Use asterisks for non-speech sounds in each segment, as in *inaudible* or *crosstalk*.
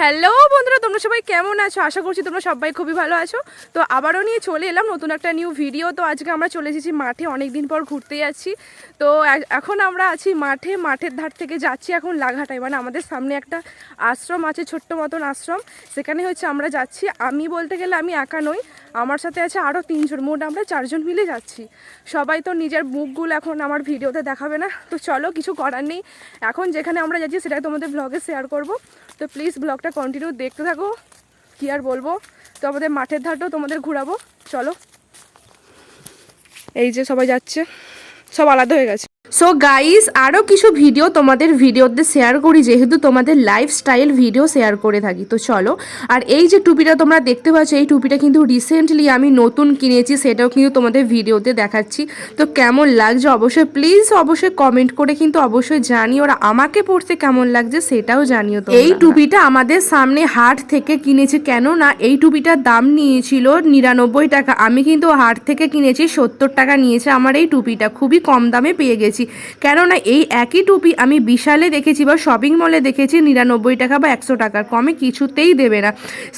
Hello বন্ধুরা, তোমরা সবাই কেমন আছো? আশা করছি তোমরা সবাই খুবই ভালো আছো। তো আবারও নিয়ে চলে এলাম নতুন একটা নিউ ভিডিও তো আজকে আমরা চলে এসেছি মাঠে অনেক দিন পর ঘুরতে যাচ্ছি। তো এখন আমরা আছি মাঠে, মাঠের ধার থেকে যাচ্ছি এখন লাঘাটায়। মানে আমাদের সামনে একটা আশ্রম আছে, ছোট্ট মতন আশ্রম। সেখানে হচ্ছে আমরা যাচ্ছি। আমি বলতে গেলে আমি একা নই, আমার সাথে আছে আরও তিনজন, মোট আমরা চারজন মিলে যাচ্ছি। সবাই তো নিজের মুখগুলো এখন আমার ভিডিওতে দেখাবে না। তো চলো, কিছু করার নেই। এখন যেখানে আমরা যাচ্ছি, সেটাই তোমাদের ব্লগে শেয়ার করব। তো প্লিজ ব্লগটা কন্টিনিউ দেখতে থাকো, কি আর বলব? তো আমাদের মাঠের ধারটাও তোমাদের ঘুরাবো, চলো। এই যে সবাই যাচ্ছে, সব আলাদা হয়ে গেছে। সো গাইস আরও কিছু ভিডিও তোমাদের ভিডিওতে শেয়ার করি, যেহেতু তোমাদের লাইফস্টাইল ভিডিও শেয়ার করে থাকি। তো চলো, আর এই যে টুপিটা তোমরা দেখতে পাচ্ছ, এই টুপিটা কিন্তু রিসেন্টলি আমি নতুন কিনেছি, সেটাও কিন্তু তোমাদের ভিডিওতে দেখাচ্ছি। তো কেমন লাগছে অবশ্যই প্লিজ অবশ্যই কমেন্ট করে কিন্তু অবশ্যই জানিও, আর আমাকে পড়তে কেমন লাগছে সেটাও জানিও তো এই টুপিটা আমাদের সামনে হাট থেকে কিনেছি কেন না এই টুপিটার দাম নিয়েছিল নিরানব্বই টাকা। আমি কিন্তু হাট থেকে কিনেছি, সত্তর টাকা নিয়েছে আমার এই টুপিটা, খুবই কম দামে পেয়ে গেছি। কেননা এই একই টুপি আমি বিশালে দেখেছি বা শপিং মলে দেখেছি, নিরানব্বই টাকা বা একশো টাকার। কমে কিছুতেই দেবে না।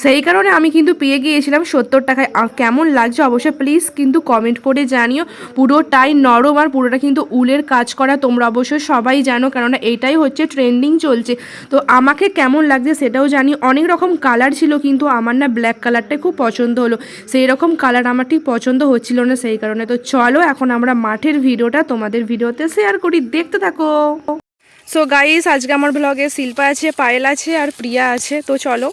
সেই কারণে আমি কিন্তু পেয়ে গিয়েছিলাম সত্তর টাকায়। কেমন লাগছে অবশ্যই প্লিজ কিন্তু কমেন্ট করে জানিও। পুরোটাই নরম আর পুরোটা কিন্তু উলের কাজ করা তোমরা অবশ্যই সবাই জানো, কেননা এটাই হচ্ছে ট্রেন্ডিং চলছে। তো আমাকে কেমন লাগছে সেটাও জানি অনেক রকম কালার ছিল কিন্তু আমার না ব্ল্যাক কালারটাই খুব পছন্দ হলো। সেই রকম কালার আমার ঠিক পছন্দ হচ্ছিল না সেই কারণে। তো চলো এখন আমরা মাঠের ভিডিওটা তোমাদের ভিডিওতে শেয়ার করি দেখতে থাকো। সো গাইস আজকে আমার ব্লগে শিল্পা আছে পায়েল আছে আর প্রিয়া আছে। তো চলো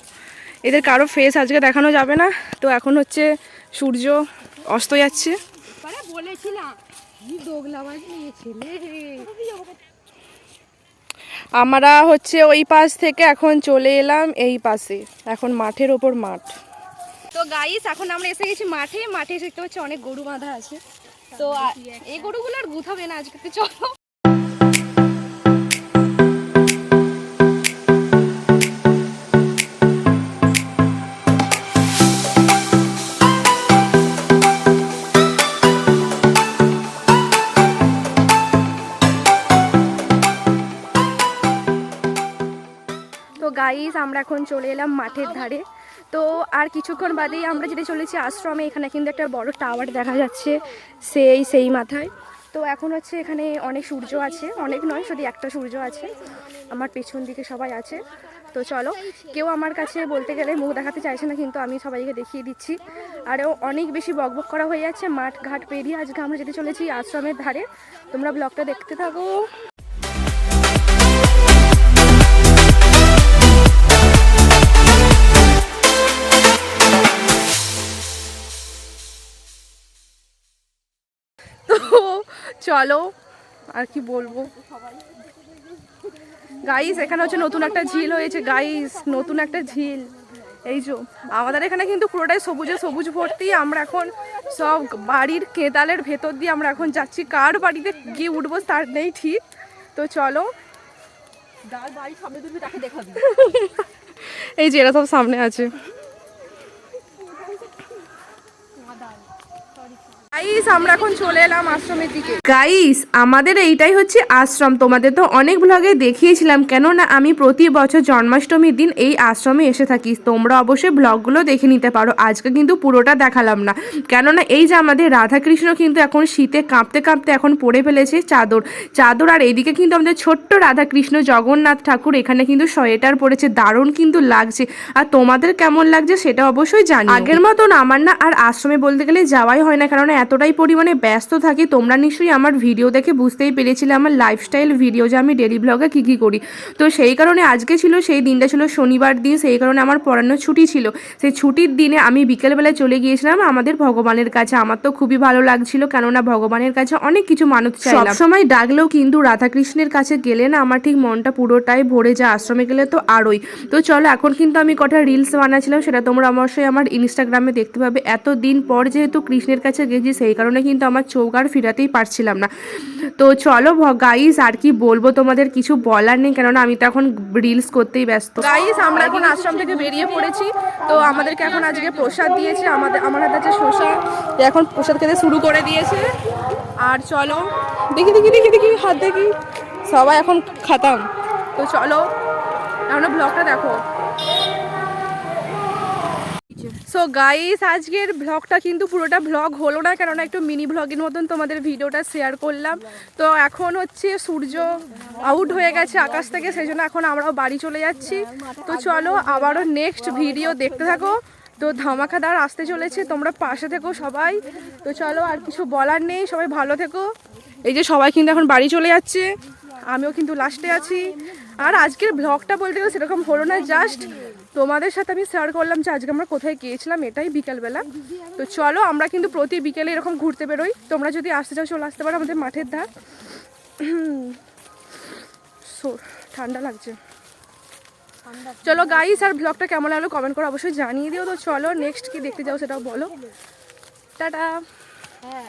এদের কারও ফেস আজকে দেখানো যাবে না। তো এখন হচ্ছে সূর্য অস্ত যাচ্ছে। আমরা হচ্ছে ওই পাশ থেকে এখন চলে এলাম এই পাশে। এখন মাঠের ওপর মাঠ। তো গাইস এখন আমরা এসে গেছি মাঠে। মাঠে এসে দেখতে পাচ্ছি অনেক গরু বাঁধা আছে। তো এই গরুগুলো আর গুথাবে না আজকে তো চলো। তো গাইস আমরা এখন চলে এলাম মাঠের ধারে। তো আর কিছুক্ষণ বাদেই আমরা যেটা চলেছি আশ্রমে। এখানে কিন্তু একটা বড় টাওয়ার দেখা যাচ্ছে, সেই সেই মাথায়। তো এখন হচ্ছে এখানে অনেক সূর্য আছে। অনেক নয়, শুধু একটা সূর্য আছে। আমার পেছন দিকে সবাই আছে। তো চলো, কেউ আমার কাছে বলতে গেলে মুখ দেখাতে চাইছে না, কিন্তু আমি সবাইকে দেখিয়ে দিচ্ছি। আরও অনেক বেশি বকবক করা হয়ে যাচ্ছে মাঠ ঘাট পেরিয়ে আজকে আমরা যেতে চলেছি আশ্রমের ধারে। তোমরা ব্লগটা দেখতে থাকো। চলো আর কি বলব? গাইস এখানে হচ্ছে নতুন একটা ঝিল হয়েছে। গাইস নতুন একটা ঝিল। এই যে আমাদের এখানে কিন্তু পুরোটাই সবুজে সবুজ ভর্তি। আমরা এখন সব বাড়ির কেদালের ভেতর দিয়ে আমরা এখন যাচ্ছি। কার বাড়িতে গিয়ে উঠবো তার নেই ঠিক। তো চলো। *laughs* এই যে এরা সব সামনে আছে। গাইস আমরা এখন চলে এলাম আশ্রমের দিকে। গাইস আমাদের এইটাই হচ্ছে আশ্রম। তোমাদের তো অনেক ব্লগে দেখিয়েছিলাম কেননা আমি প্রতি বছর জন্মাষ্টমীর দিন এই আশ্রমে এসে থাকি। তোমরা অবশ্যই ব্লগগুলো দেখে নিতে পারো। আজকে কিন্তু পুরোটা দেখালাম না। কেননা এই যে আমাদের রাধাকৃষ্ণ কিন্তু এখন শীতে কাঁপতে কাঁপতে এখন পড়ে ফেলেছে চাদর। চাদর আর এইদিকে কিন্তু আমাদের ছোট্ট রাধাকৃষ্ণ জগন্নাথ ঠাকুর এখানে কিন্তু সোয়েটার পরেছে। দারুণ কিন্তু লাগছে। আর তোমাদের কেমন লাগছে সেটা অবশ্যই জানি আগের মতন আমার না আর আশ্রমে বলতে গেলে যাওয়াই হয় না কারণ এতটাই পরিমাণে ব্যস্ত থাকি, তোমরা নিশ্চয়ই আমার ভিডিও দেখে বুঝতেই পেরেছিলে আমার লাইফস্টাইল ভিডিও যে আমি ডেলি ব্লগে কী কী করি। তো সেই কারণে আজকে ছিল, সেই দিনটা ছিল শনিবার দিন, সেই কারণে আমার পড়ানো ছুটি ছিল। সেই ছুটির দিনে আমি বিকেলবেলায় চলে গিয়েছিলাম আমাদের ভগবানের কাছে। আমার তো খুবই ভালো লাগছিল, কেননা ভগবানের কাছে অনেক কিছু মানত চাইলাম। সময় ডাকলেও কিন্তু রাধাকৃষ্ণের কাছে গেলে না, আমার ঠিক মনটা পুরোটাই ভরে যায়, আশ্রমে গেলে তো আরোই। তো চলো, এখন কিন্তু আমি কটা রিলস বানাচ্ছিলাম সেটা তোমরা অবশ্যই আমার ইনস্টাগ্রামে দেখতে পাবে। এত দিন পর যেহেতু কৃষ্ণের কাছে গেছি সেই কারণে কিন্তু আমার চোখ আর ফিরাতেই পারছিলাম না। তো চলো গাইস আর কি বলব তোমাদের কিছু বলার নেই, কেননা আমি তো এখন রিলস করতেই ব্যস্ত। গাইস আমরা এখন আশ্রম থেকে বেরিয়ে পড়েছি। তো আমাদেরকে এখন আজকে প্রসাদ দিয়েছে আমাদের আমার হাতে আছে শসা। এখন প্রসাদ খেতে শুরু করে দিয়েছে। আর চলো, দেখি দেখি দেখি দেখি, হাত দেখি। সবাই এখন খাতাম। তো চলো, আমরা ব্লগটা দেখো। সো গাইস আজকের ব্লগটা কিন্তু পুরোটা ব্লগ হলো না, কেননা একটু মিনি ব্লগের মতন তোমাদের ভিডিওটা শেয়ার করলাম। তো এখন হচ্ছে সূর্য আউট হয়ে গেছে আকাশ থেকে সেই জন্য এখন আমরাও বাড়ি চলে যাচ্ছি। তো চলো আবারও নেক্সট ভিডিও দেখতে থাকো। তো ধামাকাদার আসতে চলেছে, তোমরা পাশে থেকো সবাই। তো চলো আর কিছু বলার নেই, সবাই ভালো থেকো। এই যে সবাই কিন্তু এখন বাড়ি চলে যাচ্ছে, আমিও কিন্তু লাস্টে আছি। আর আজকের ব্লগটা বলতে গেলে সেরকম হলো না জাস্ট তোমাদের সাথে আমি শেয়ার করলাম যে আজকে আমরা কোথায় গিয়েছিলাম, এটাই বিকেলবেলা। তো চলো, আমরা কিন্তু প্রতি বিকেলে এরকম ঘুরতে বেরোই। তোমরা যদি আসতে চাও, চলে আসতে পারো আমাদের মাঠের ধার। ঠান্ডা লাগছে। চলো গাইস আর ব্লগটা কেমন লাগল কমেন্ট করে অবশ্যই জানিয়ে দিও। তো চলো নেক্সট কি দেখতে যাও সেটাও বলো। টাটা। হ্যাঁ।